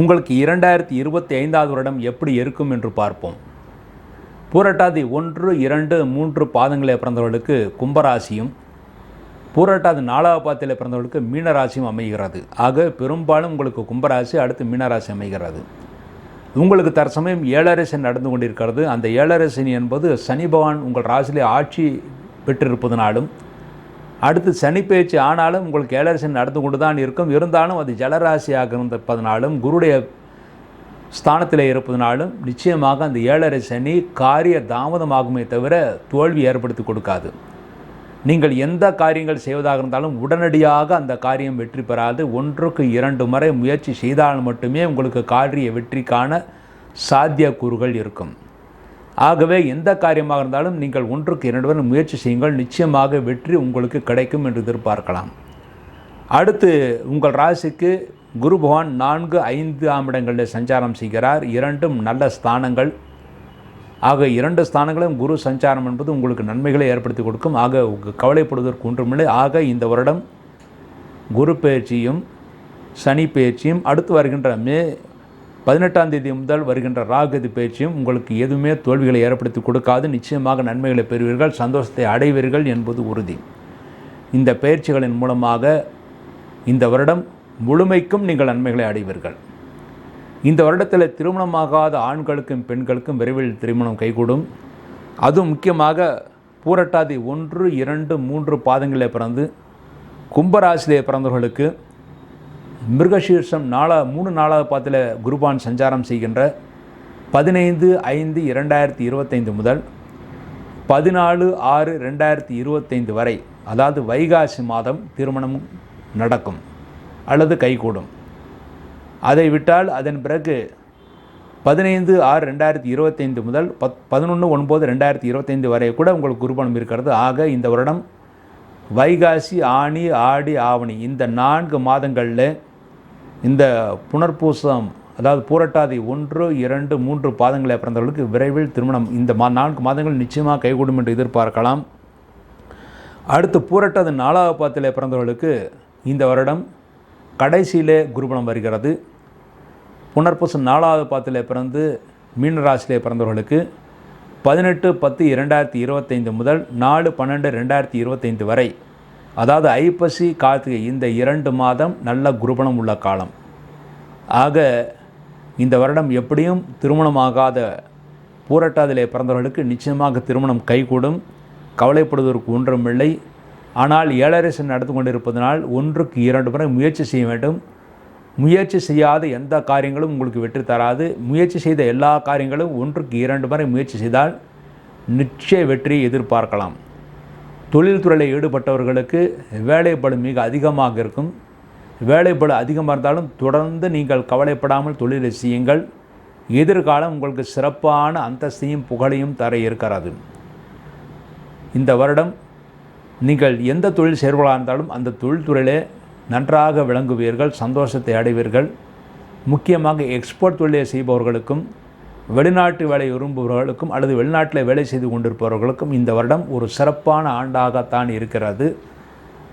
உங்களுக்கு இரண்டாயிரத்தி இருபத்தி ஐந்தாவது வருடம் எப்படி இருக்கும் என்று பார்ப்போம். பூரட்டாதி ஒன்று இரண்டு மூன்று பாதங்களை பிறந்தவர்களுக்கு கும்பராசியும் பூரட்டாதி நாலாவது பாதத்தில் பிறந்தவர்களுக்கு மீனராசியும் அமைகிறது. ஆக பெரும்பாலும் உங்களுக்கு கும்பராசி அடுத்து மீனராசி அமைகிறது. உங்களுக்கு தற்சமயம் ஏழரசன் நடந்து கொண்டிருக்கிறது. அந்த ஏழரசினி என்பது சனி பகவான் உங்கள் ராசியிலே ஆட்சி பெற்றிருப்பதனாலும் அடுத்து சனி பேச்சு ஆனாலும் உங்களுக்கு ஏழரசன் நடந்து கொண்டு தான் இருக்கும். இருந்தாலும் அது ஜலராசியாக இருந்திருப்பதனாலும் குருடைய ஸ்தானத்தில் இருப்பதனாலும் நிச்சயமாக அந்த ஏழரை சனி காரிய தாமதமாகுமே தவிர தோல்வி ஏற்படுத்தி கொடுக்காது. நீங்கள் எந்த காரியங்கள் செய்வதாக இருந்தாலும் உடனடியாக அந்த காரியம் வெற்றி பெறாது. ஒன்றுக்கு இரண்டு முறை முயற்சி செய்தால் மட்டுமே உங்களுக்கு காரிய வெற்றிக்கான சாத்தியக்கூறுகள் இருக்கும். ஆகவே எந்த காரியமாக இருந்தாலும் நீங்கள் ஒன்றுக்கு இரண்டு முயற்சி செய்யுங்கள். நிச்சயமாக வெற்றி உங்களுக்கு கிடைக்கும் என்று எதிர்பார்க்கலாம். அடுத்து உங்கள் ராசிக்கு குரு பகவான் நான்கு ஐந்து ஆம் இடங்களில் சஞ்சாரம் செய்கிறார். இரண்டும் நல்ல ஸ்தானங்கள். ஆக இரண்டு ஸ்தானங்களும் குரு சஞ்சாரம் என்பது உங்களுக்கு நன்மைகளை ஏற்படுத்தி கொடுக்கும். ஆக கவலைப்படுவதற்கு ஒன்றுமில்லை. ஆக இந்த வருடம் குரு பயிற்சியும் சனி பயிற்சியும் அடுத்து வருகின்ற மே பதினெட்டாம் தேதி முதல் வருகின்ற ராகதி பயிற்சியும் உங்களுக்கு எதுவுமே தோல்விகளை ஏற்படுத்தி கொடுக்காது. நிச்சயமாக நன்மைகளை பெறுவீர்கள் சந்தோஷத்தை அடைவீர்கள் என்பது உறுதி. இந்த பயிற்சிகளின் மூலமாக இந்த வருடம் முழுமைக்கும் நீங்கள் நன்மைகளை அடைவீர்கள். இந்த வருடத்தில் திருமணமாகாத ஆண்களுக்கும் பெண்களுக்கும் விரைவில் திருமணம் கைகூடும். அதுவும் முக்கியமாக பூரட்டாதி ஒன்று இரண்டு மூன்று பாதங்களில் பிறந்து கும்பராசிலே பிறந்தவர்களுக்கு மிருகசீர்ஷம் நாலா மூணு நாலாவது பாத்தில் குருபான் சஞ்சாரம் செய்கின்ற பதினைந்து ஐந்து இரண்டாயிரத்தி இருபத்தைந்து முதல் பதினாலு ஆறு ரெண்டாயிரத்தி இருபத்தைந்து வரை அதாவது வைகாசி மாதம் திருமணம் நடக்கும் அல்லது கைகூடும். அதை விட்டால் அதன் பிறகு பதினைந்து ஆறு ரெண்டாயிரத்தி இருபத்தைந்து முதல் பத் பதினொன்று ஒன்பது ரெண்டாயிரத்தி இருபத்தைந்து வரை கூட உங்களுக்கு குருபணம் இருக்கிறது. ஆக இந்த வருடம் வைகாசி ஆணி ஆடி ஆவணி இந்த நான்கு மாதங்களில் இந்த புனர்பூசம் அதாவது பூரட்டாதி ஒன்று இரண்டு மூன்று பாதங்களை பிறந்தவர்களுக்கு விரைவில் திருமணம். இந்த மா நான்கு மாதங்கள் நிச்சயமாக கைகூடும் என்று எதிர்பார்க்கலாம். அடுத்து பூரட்டாதி நாலாவது பாதத்தில் பிறந்தவர்களுக்கு இந்த வருடம் கடைசியிலே குருபணம் வருகிறது. புனர்பூசம் நாலாவது பாதத்தில் பிறந்து மீனராசியிலே பிறந்தவர்களுக்கு பதினெட்டு பத்து இரண்டாயிரத்தி இருபத்தைந்து முதல் நாலு பன்னெண்டு ரெண்டாயிரத்தி இருபத்தைந்து வரை அதாவது ஐப்பசி கார்த்திகை இந்த இரண்டு மாதம் நல்ல குருபணம் உள்ள காலம். ஆக இந்த வருடம் எப்படியும் திருமணமாகாத பூரட்டாதிலே பிறந்தவர்களுக்கு நிச்சயமாக திருமணம் கைகூடும். கவலைப்படுவதற்கு ஒன்றுமில்லை. ஆனால் ஏழரசன் நடந்து கொண்டிருப்பதனால் ஒன்றுக்கு இரண்டு முறை முயற்சி செய்ய வேண்டும். முயற்சி செய்யாத எந்த காரியங்களும் உங்களுக்கு வெற்றி தராது. முயற்சி செய்த எல்லா காரியங்களும் ஒன்றுக்கு இரண்டு முறை முயற்சி செய்தால் நிச்சய வெற்றியை எதிர்பார்க்கலாம். தொழில்துறையில் ஈடுபட்டவர்களுக்கு வேலைப்பளு மிக அதிகமாக இருக்கும். வேலைப்பளு அதிகமாக இருந்தாலும் தொடர்ந்து நீங்கள் கவலைப்படாமல் தொழிலை செய்யுங்கள். எதிர்காலம் உங்களுக்கு சிறப்பான அந்தஸ்தையும் புகழையும் தர இருக்கிறது. இந்த வருடம் நீங்கள் எந்த தொழில் சேர்வர்களாக இருந்தாலும் அந்த தொழில்துறையிலே நன்றாக விளங்குவீர்கள் சந்தோஷத்தை அடைவீர்கள். முக்கியமாக எக்ஸ்போர்ட் தொழிலை செய்பவர்களுக்கும் வெளிநாட்டு வேலை விரும்புபவர்களுக்கும் அல்லது வெளிநாட்டில் வேலை செய்து கொண்டிருப்பவர்களுக்கும் இந்த வருடம் ஒரு சிறப்பான ஆண்டாகத்தான் இருக்கிறது.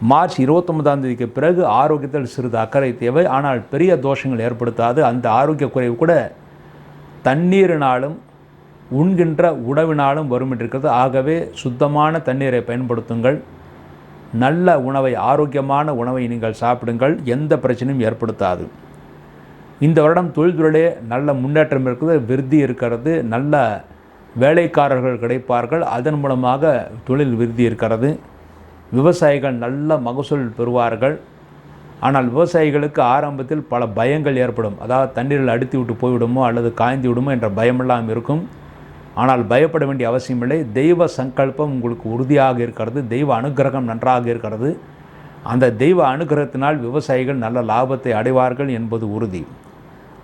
மார்ச் இருபத்தொன்பதாம் தேதிக்கு பிறகு ஆரோக்கியத்தில் சிறிது அக்கறை தேவை. ஆனால் பெரிய தோஷங்கள் ஏற்படுத்தாது. அந்த ஆரோக்கிய குறைவு கூட தண்ணீரினாலும் உண்கின்ற உணவினாலும் வரும் என்றிருக்கிறது ஆகவே சுத்தமான தண்ணீரை பயன்படுத்துங்கள். நல்ல உணவை ஆரோக்கியமான உணவை நீங்கள் சாப்பிடுங்கள். எந்த பிரச்சனையும் ஏற்படுத்தாது. இந்த வருடம் தொழில்துறையிலே நல்ல முன்னேற்றம் இருக்குது விருத்தி இருக்கிறது நல்ல வேலைக்காரர்கள் கிடைப்பார்கள். அதன் மூலமாக தொழில் விருத்தி இருக்கிறது. விவசாயிகள் நல்ல மகசூல் பெறுவார்கள். ஆனால் விவசாயிகளுக்கு ஆரம்பத்தில் பல பயங்கள் ஏற்படும். அதாவது தண்ணீரில் அடித்து விட்டு போய்விடுமோ அல்லது காய்ந்து விடுமோ என்ற பயமெல்லாம் இருக்கும். ஆனால் பயப்பட வேண்டிய அவசியமில்லை. தெய்வ சங்கல்பம் உங்களுக்கு உறுதியாக இருக்கிறது. தெய்வ அனுகிரகம் நன்றாக இருக்கிறது. அந்த தெய்வ அனுகிரகத்தினால் விவசாயிகள் நல்ல லாபத்தை அடைவார்கள் என்பது உறுதி.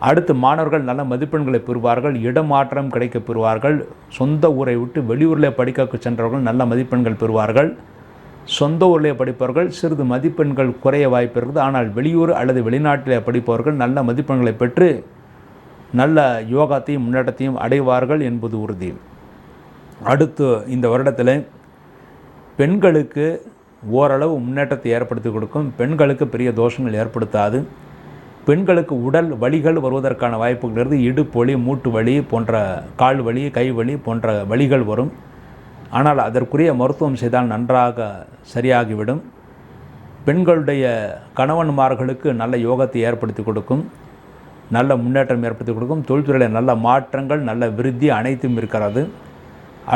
அடுத்து மாணவர்கள் நல்ல மதிப்பெண்களை பெறுவார்கள் இடமாற்றம் கிடைக்கப் பெறுவார்கள் சொந்த ஊரை விட்டு வெளியூரில் படிக்க சென்றவர்கள் நல்ல மதிப்பெண்கள் பெறுவார்கள். சொந்த ஊரிலே படிப்பவர்கள் சிறிது மதிப்பெண்கள் குறைய வாய்ப்பு இருக்குது. ஆனால் வெளியூர் அல்லது வெளிநாட்டில் படிப்பவர்கள் நல்ல மதிப்பெண்களை பெற்று நல்ல யோகாத்தையும் முன்னேற்றத்தையும் அடைவார்கள் என்பது உறுதி. அடுத்து இந்த வருடத்தில் பெண்களுக்கு ஓரளவு முன்னேற்றத்தை ஏற்படுத்தி கொடுக்கும். பெண்களுக்கு பெரிய தோஷங்கள் ஏற்படுத்தாது. பெண்களுக்கு உடல் வலிகள் வருவதற்கான வாய்ப்புகள் இருந்து இடுப்பு வலி மூட்டு வலி போன்ற கால் வலி கை வலி போன்ற வலிகள் வரும். ஆனால் அதற்குரிய மருத்துவம் செய்தால் நன்றாக சரியாகிவிடும். பெண்களுடைய கணவன்மார்களுக்கு நல்ல யோகத்தை ஏற்படுத்தி கொடுக்கும். நல்ல முன்னேற்றம் ஏற்படுத்தி கொடுக்கும். தொழில்துறையில் நல்ல மாற்றங்கள் நல்ல விருத்தி அனைத்தும் இருக்கிறது.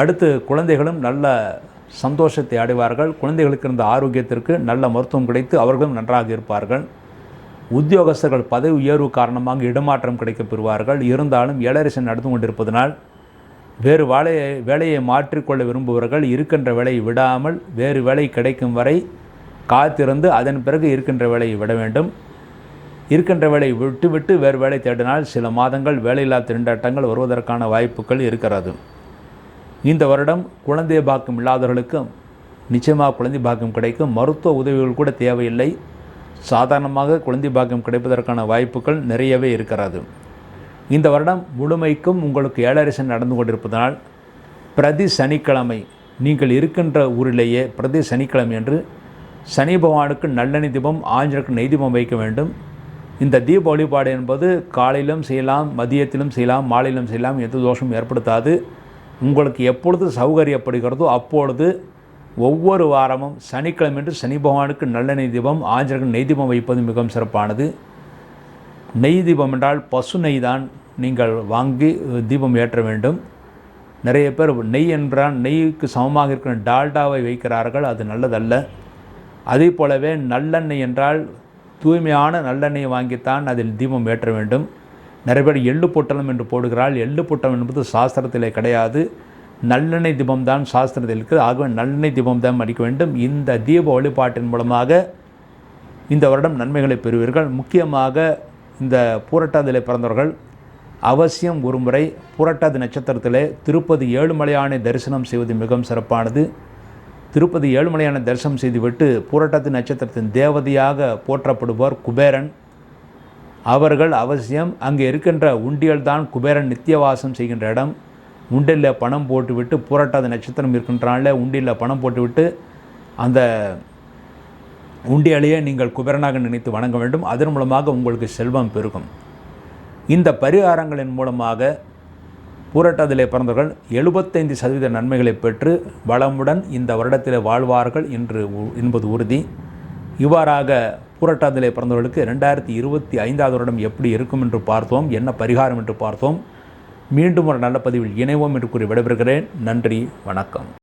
அடுத்து குழந்தைகளும் நல்ல சந்தோஷத்தை அடைவார்கள். குழந்தைகளுக்கு இருந்த ஆரோக்கியத்திற்கு நல்ல மருத்துவம் கிடைத்து அவர்களும் நன்றாக இருப்பார்கள். உத்தியோகஸ்தர்கள் பதவி உயர்வு காரணமாக இடமாற்றம் கிடைக்கப் பெறுவார்கள் இருந்தாலும் ஏழரசன் நடந்து கொண்டிருப்பதனால் வேறு வேலையை வேலையை மாற்றிக்கொள்ள விரும்புபவர்கள் இருக்கின்ற வேலையை விடாமல் வேறு வேலை கிடைக்கும் வரை காத்திருந்து அதன் பிறகு இருக்கின்ற வேலையை விட வேண்டும். இருக்கின்ற வேலையை விட்டுவிட்டு வேறு வேலை தேடினால் சில மாதங்கள் வேலையில்லா திண்டாட்டங்கள் வருவதற்கான வாய்ப்புகள் இருக்கிறது. இந்த வருடம் குழந்தை பாக்கம் இல்லாதவர்களுக்கும் நிச்சயமாக குழந்தை பாக்கம் கிடைக்கும். மருத்துவ உதவிகள் கூட தேவையில்லை. சாதாரணமாக குழந்தை பாக்கியம் கிடைப்பதற்கான வாய்ப்புகள் நிறையவே இருக்கிறது. இந்த வருடம் முழுமைக்கும் உங்களுக்கு ஏழரசன் நடந்து கொண்டிருப்பதனால் பிரதி சனிக்கிழமை நீங்கள் இருக்கின்ற ஊரிலேயே பிரதி சனிக்கிழமை என்று சனி பகவானுக்கு நல்லெண்ணெய் தீபம் ஆஞ்சனுக்கு நெய் தீபம் வைக்க வேண்டும். இந்த தீப வழிபாடு என்பது காலையிலும் செய்யலாம் மதியத்திலும் செய்யலாம் மாலையிலும் செய்யலாம் எந்த தோஷமும் ஏற்படுத்தாது. உங்களுக்கு எப்பொழுது சௌகரியப்படுகிறதோ அப்பொழுது ஒவ்வொரு வாரமும் சனிக்கிழமையன்று சனி பகவானுக்கு நல்லெண்ணெய் தீபம் ஆஞ்சனுக்கு நெய் தீபம் வைப்பது மிகவும் சிறப்பானது. நெய் தீபம் என்றால் பசு நெய் தான் நீங்கள் வாங்கி தீபம் ஏற்ற வேண்டும். நிறைய பேர் நெய் என்றால் நெய்க்கு சமமாக இருக்கிற டால்டாவை வைக்கிறார்கள் அது நல்லதல்ல. அதே போலவே நல்லெண்ணெய் என்றால் தூய்மையான நல்லெண்ணெயை வாங்கித்தான் அதில் தீபம் ஏற்ற வேண்டும். நிறைய பேர் எள்ளு பொட்டலம் என்று போடுகிறாள். எள்ளு பொட்டலம் என்பது சாஸ்திரத்திலே கிடையாது. நல்லெண்ணெய் தீபம் தான் சாஸ்திரத்தில் இருக்குது. ஆகவே நல்லெண்ணெய் தீபம் தான் அடிக்க வேண்டும். இந்த தீப வழிபாட்டின் மூலமாக இந்த வருடம் நன்மைகளை பெறுவீர்கள். முக்கியமாக இந்த பூரட்டாதிலே பிறந்தவர்கள் அவசியம் ஒருமுறை புரட்டாதி நட்சத்திரத்திலே திருப்பதி ஏழுமலையானை தரிசனம் செய்வது மிகவும் சிறப்பானது. திருப்பதி ஏழுமலையானை தரிசனம் செய்துவிட்டு பூரட்டாதி நட்சத்திரத்தின் தேவதையாக போற்றப்படுவார் குபேரன். அவர்கள் அவசியம் அங்கே இருக்கின்ற உண்டியல்தான் குபேரன் நித்தியவாசம் செய்கின்ற இடம். உண்டியில் பணம் போட்டுவிட்டு புரட்டாத நட்சத்திரம் இருக்கின்றனால உண்டியில் பணம் போட்டுவிட்டு அந்த உண்டியாலேயே நீங்கள் குபேரனாக நினைத்து வணங்க வேண்டும். அதன் மூலமாக உங்களுக்கு செல்வம் பெருகும். இந்த பரிகாரங்களின் மூலமாக பூரட்டாதிலே பிறந்தவர்கள் எழுபத்தைந்து சதவீத நன்மைகளை பெற்று வளமுடன் இந்த வருடத்தில் வாழ்வார்கள் என்று என்பது உறுதி. இவ்வாறாக பூரட்டாதிலே பிறந்தவர்களுக்கு ரெண்டாயிரத்தி இருபத்தி ஐந்தாவது வருடம் எப்படி இருக்கும் என்று பார்த்தோம் என்ன பரிகாரம் என்று பார்த்தோம் மீண்டும் ஒரு நல்ல பதிவில் இணைவோம் என்று கூறி விடைபெறுகிறேன். நன்றி வணக்கம்.